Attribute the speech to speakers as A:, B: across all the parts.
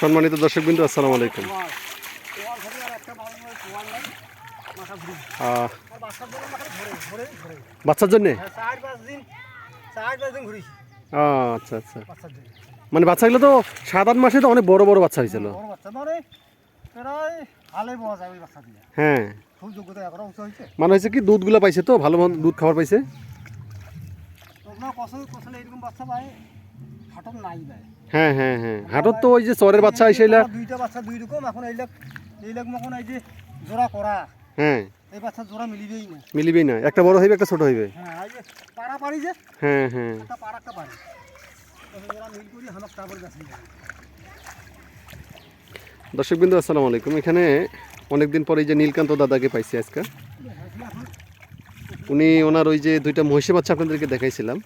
A: সম্মানিত দর্শকবিন্দু আসসালামু আলাইকুম।
B: বাচ্চার জন্য?
A: আচ্ছা আচ্ছা। মানে বাচ্চাগুলো তো সাত আট মাসে তো অনেক বড় বড় বাচ্চা হয়েছিল। হ্যাঁ। মানে হয়েছে কি দুধগুলো পাইছে তো ভালো দুধ খাবার পাইছে?
B: নাই
A: হ্যাঁ হ্যাঁ হ্যাঁ। হাটত তো ওই যে চরের বাচ্চা
B: দুইটা বাচ্চা দুই রকম। এখন এইলাক এইলাক মখন এই যে জোড়া করা।
A: হ্যাঁ।
B: এই বাচ্চা জোড়া মিলিবেই না।
A: মিলিবেই না। একটা বড় হইবে একটা ছোট হইবে।
B: হ্যাঁ এই যে পাড়া পারি যে
A: হ্যাঁ হ্যাঁ।
B: একটা পাড়া একটা তখন জোড়া মিল করি তারপরে
A: দর্শকবিন্দু আসসালামু আলাইকুম। এখানে অনেকদিন পরে এই যে নীলকান্ত দাদাকে পাইছি আজকে। উনি ওনার ওই যে দুইটা মহিষী বাচ্চা আপনাদেরকে দেখাইছিলাম।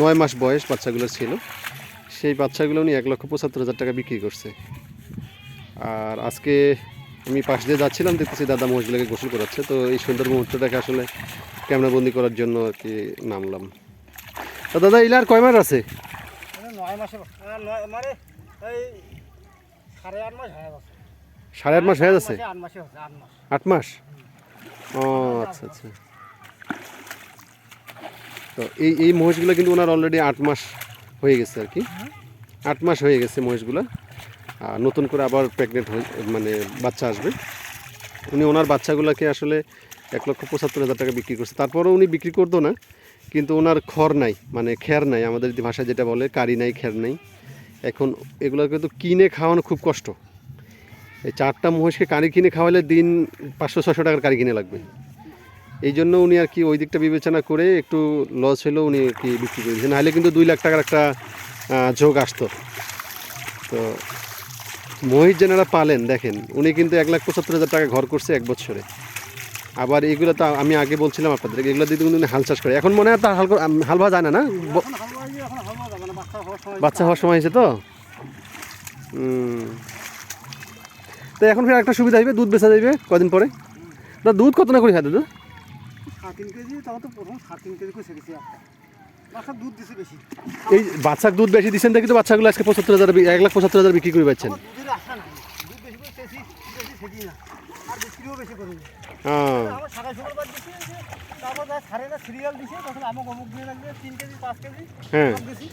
A: নয় মাস বয়স বাচ্চাগুলো ছিল। সেই বাচ্চাগুলো উনি এক লক্ষ পঁচাত্তর হাজার টাকা বিক্রি করছে। আর আজকে আমি পাশ দিয়ে যাচ্ছিলাম দেখতেছি দাদা মহিষগুলোকে গোসল করাচ্ছে। তো এই সুন্দর মুহূর্তটাকে আসলে ক্যামেরাবন্দি করার জন্য আর কি নামলাম। তো দাদা ইলার কয় মাস আছে?
B: মানে সাড়ে আট মাস হয়ে
A: হয়ে যাচ্ছে
B: আট মাস
A: ও আচ্ছা আচ্ছা। তো এই এই মহিষগুলো কিন্তু ওনার অলরেডি আট মাস হয়ে গেছে আর কি। আট মাস হয়ে গেছে মহিষগুলো। আর নতুন করে আবার প্রেগনেন্ট মানে বাচ্চা আসবে। উনি ওনার বাচ্চাগুলোকে আসলে এক লক্ষ পঁচাত্তর হাজার টাকা বিক্রি করছে। তারপরেও উনি বিক্রি করতো না, কিন্তু ওনার খড় নাই মানে খের নাই, আমাদের ভাষায় যেটা বলে, কারি নাই, খের নাই। এখন এগুলো কিন্তু কিনে খাওয়ানো খুব কষ্ট। এই চারটা মহিষকে কারি কিনে খাওয়ালে দিন পাঁচশো ছশো টাকার কারি কিনে লাগবে। এই জন্য উনি আর কি ওই দিকটা বিবেচনা করে একটু লস হলেও উনি আর কি বিক্রি করে দিয়েছেন। নাহলে কিন্তু দুই লাখ টাকার একটা যোগ আসতো। তো মহিষ যেনারা পালেন, দেখেন, উনি কিন্তু এক লাখ পঁচাত্তর হাজার টাকা ঘর করছে এক বছরে। আবার এগুলো তো আমি আগে বলছিলাম আপনাদের এগুলো দিয়ে কিন্তু উনি হাল চাষ করে। এখন মনে হয় তার হাল করা- হাল ভাবা যায় না
B: বাচ্চা হওয়ার সময়
A: হয়েছে তো। তো এখন ফের একটা সুবিধা হইবে, দুধ বেচা যাইবে কদিন পরে? না দুধ কত না করি খায় দাদা
B: সাড়ে তিন কেজি তখন তো প্রথম সাড়ে তিন কেজি করে ছেড়েছি একটা। বাচ্চা দুধ দিছে বেশি।
A: এই বাচ্চার দুধ বেশি দিচ্ছেন দেখি তো বাচ্চাগুলো আজকে পঁচাত্তর হাজার এক লাখ পঁচাত্তর হাজার বিক্রি করে পাচ্ছেন
B: দুধের আশা নাই। দুধ বেশি করে চেয়েছি বেশি ছেড়ি না। আর বিক্রিও বেশি করি না
A: হ্যাঁ।
B: আমার সাড়ে ষোলো বার দিছি তারপর যা সাড়ে না সিরিয়াল দিছে তখন আমাকে অমুক দিয়ে লাগবে তিন কেজি পাঁচ কেজি
A: হ্যাঁ।
B: দিছি।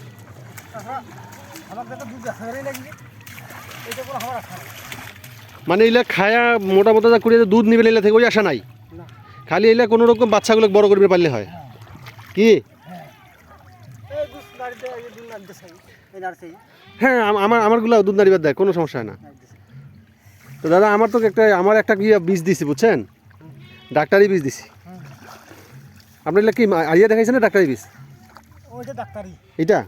B: তাছাড়া আমার কাছে দুধ দেখা লাগবে। এটা কোনো আমার আশা
A: মানে এইলা খায়া মোটামুটি যা দুধ নিবে এলা থেকে ওই আশা নাই?
B: না।
A: খালি এলে কোনো রকম বাচ্চাগুলো বড় করবে পারলে হয়। কি?
B: হ্যাঁ
A: আমার আমারগুলো দুধ নারিবার দেয়, কোনো সমস্যা হয় না। তো দাদা, আমার তো একটা আমার একটা কি বীজ দিছি, বুঝছেন? ডাক্তারি বীজ দিছি। আপনার কি আরিয়া দেখাইছে না ডাক্তারি বীজ? এইটা?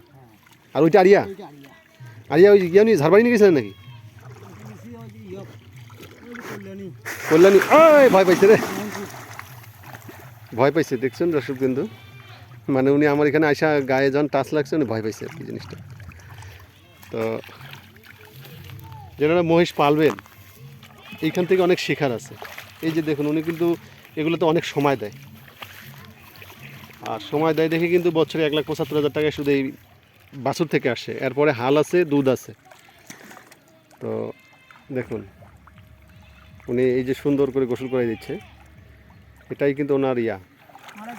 A: আর ওইটা আরিয়া?
B: আরিয়া
A: ওই নিয়ে ঝাড়বাড়ি নিয়ে গেছিলেন নাকি?
B: কল্যাণী।
A: ওই, ভয় পাইছে রে। ভয় পাইছে, দেখছেন দর্শক কিন্তু মানে উনি আমার এখানে আইসা গায়ে যখন টাচ লাগছে, উনি ভয় পাইছে আর কি জিনিসটা। তো যারা মহিষ পালবেন, এইখান থেকে অনেক শেখার আছে। এই যে দেখুন, উনি কিন্তু এগুলোতে অনেক সময় দেয়। আর সময় দেয় দেখে কিন্তু বছরে এক লাখ পঁচাত্তর হাজার টাকা শুধু এই বাছুর থেকে আসে। এরপরে হাল আছে, দুধ আছে। তো দেখুন, উনি এই যে সুন্দর করে গোসল করে দিচ্ছে। এটাই কিন্তু ওনার ইয়া।
B: মানে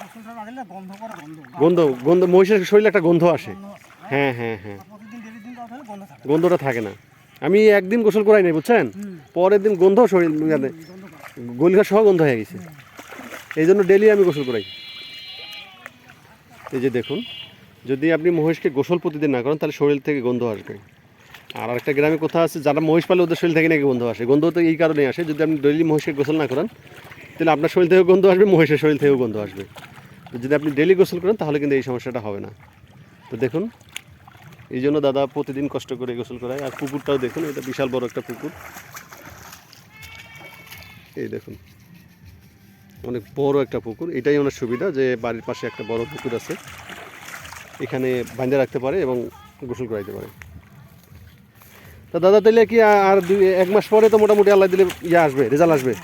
B: গন্ধ গন্ধ।
A: মহিষের শরীরে একটা গন্ধ আসে। হ্যাঁ হ্যাঁ হ্যাঁ। গন্ধটা থাকে না। আমি একদিন গোসল করাই নাই বুঝছেন? পরের দিন গন্ধ শরীর গলিঘা সহ গন্ধ হয়ে গেছে। এই জন্য ডেলি আমি গোসল করাই। এই যে দেখুন যদি আপনি মহিষকে গোসল প্রতিদিন না করেন তাহলে শরীর থেকে গন্ধ আসবে। আর একটা গ্রামে কোথা আছে যারা মহিষ পালে ওদের শরীর থেকে নাকি গন্ধ আসে। গন্ধ তো এই কারণে আসে যদি আপনি ডেলি মহিষকে গোসল না করেন তাহলে আপনার শরীর থেকেও গন্ধ আসবে, মহিষের শরীর থেকেও গন্ধ আসবে। তো যদি আপনি ডেলি গোসল করেন, তাহলে কিন্তু এই সমস্যাটা হবে না। তো দেখুন, এই জন্য দাদা প্রতিদিন কষ্ট করে গোসল করায়। আর পুকুরটাও দেখুন, এটা বিশাল বড় একটা পুকুর এই দেখুন, অনেক বড় একটা পুকুর। এটাই ওনার সুবিধা যে বাড়ির পাশে একটা বড় পুকুর আছে। এখানে বাঁধে রাখতে পারে এবং গোসল করাইতে পারে। তা দাদা, তাহলে কি আর দুই, এক মাস পরে তো মোটামুটি আল্লাহ দিলে ইয়ে আসবে, রেজাল্ট আসবে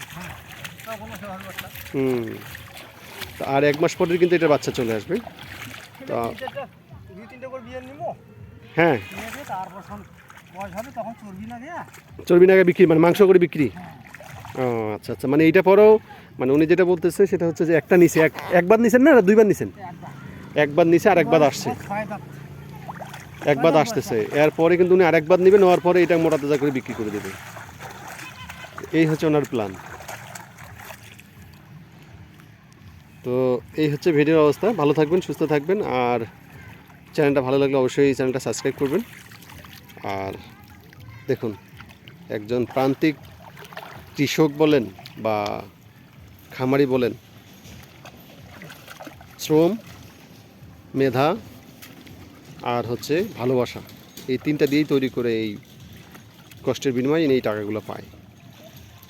B: তখন সে ভালো একটা
A: হুম। আর এক মাস পরে কিন্তু এটা বাচ্চা চলে আসবে। তা হ্যাঁ।
B: চর্বি না
A: বিক্রি মানে মাংস করে বিক্রি? ও আচ্ছা আচ্ছা। মানে এইটা পরেও মানে উনি যেটা বলতেছে, সেটা হচ্ছে যে একটা নিচে এক একবার নিছেন না দুইবার নিছেন?
B: একবার
A: নিচে আর একবার আসছে। একবার আসতেছে। এরপরে কিন্তু উনি আরেকবার নেবে, নেওয়ার পরে এটা মোটা তাজা করে বিক্রি করে দেবে। এই হচ্ছে ওনার প্ল্যান তো এই হচ্ছে ভিডিওর অবস্থা। ভালো থাকবেন, সুস্থ থাকবেন, আর চ্যানেলটা ভালো লাগলে অবশ্যই এই চ্যানেলটা সাবস্ক্রাইব করবেন। আর দেখুন, একজন প্রান্তিক কৃষক বলেন বা খামারি বলেন, শ্রম, মেধা, আর হচ্ছে ভালোবাসা, এই তিনটা দিয়েই তৈরি করে এই কষ্টের বিনিময়ে এই টাকাগুলো পায়।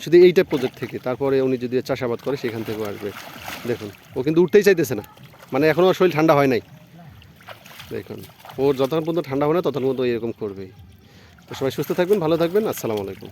A: শুধু এইটা প্রজেক্ট থেকে, তারপরে উনি যদি চাষাবাদ করে সেখান থেকেও আসবে। দেখুন, ও কিন্তু উঠতেই চাইতেছে না। মানে এখনও শরীর ঠান্ডা হয় নাই। দেখুন, ওর যতক্ষণ পর্যন্ত ঠান্ডা হয় না ততক্ষণ পর্যন্ত এরকম করবেই। তো সবাই সুস্থ থাকবেন, ভালো থাকবেন, আসসালামু আলাইকুম।